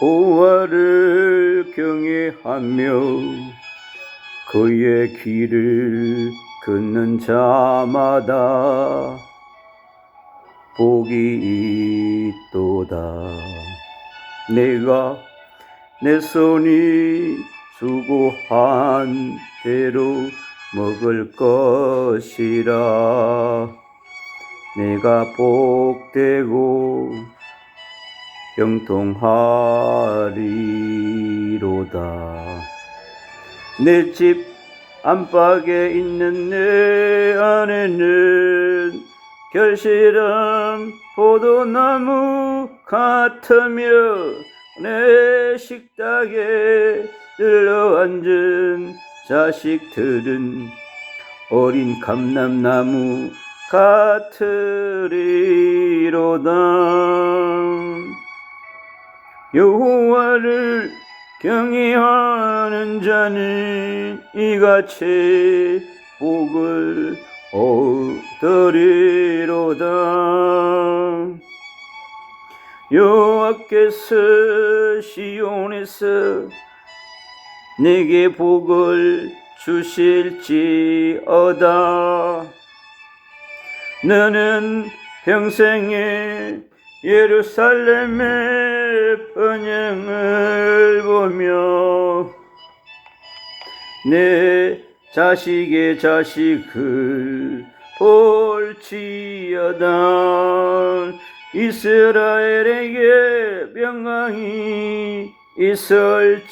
여호와를 경외하며 그의 길을 걷는 자마다 복이 있도다. 내가 내 손이 수고한 대로 먹을 것이라. 내가 복되고 형통하리로다. 내 집 안팎에 있는 내 안에는 결실한 포도나무 같으며 내 식탁에 들러앉은 자식들은 어린 감람나무 같으리로다 여호와를 경외하는 자는 이같이 복을 얻으리로다. 여호와께서 시온에서 내게 복을 주실지어다. 너는 평생에 예루살렘의 번영을 보며 내 자식의 자식을 볼지어다. 이스라엘에게 명망이 있을지어다.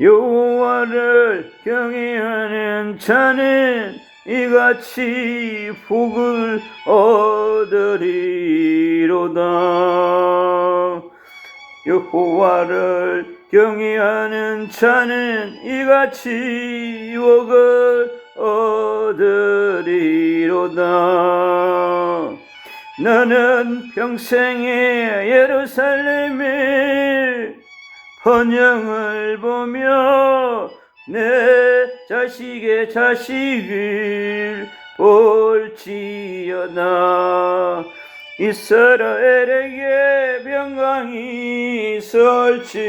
여호와를 경외하는 자는 이같이 복을 얻으리로다. 여호와를 경외하는 자는 이같이 복을 얻으리로다. 너는 평생에 예루살렘의 번영을 보며 내 자식의 자식을 볼지어나. 이스라엘에게 평강이 설지어다.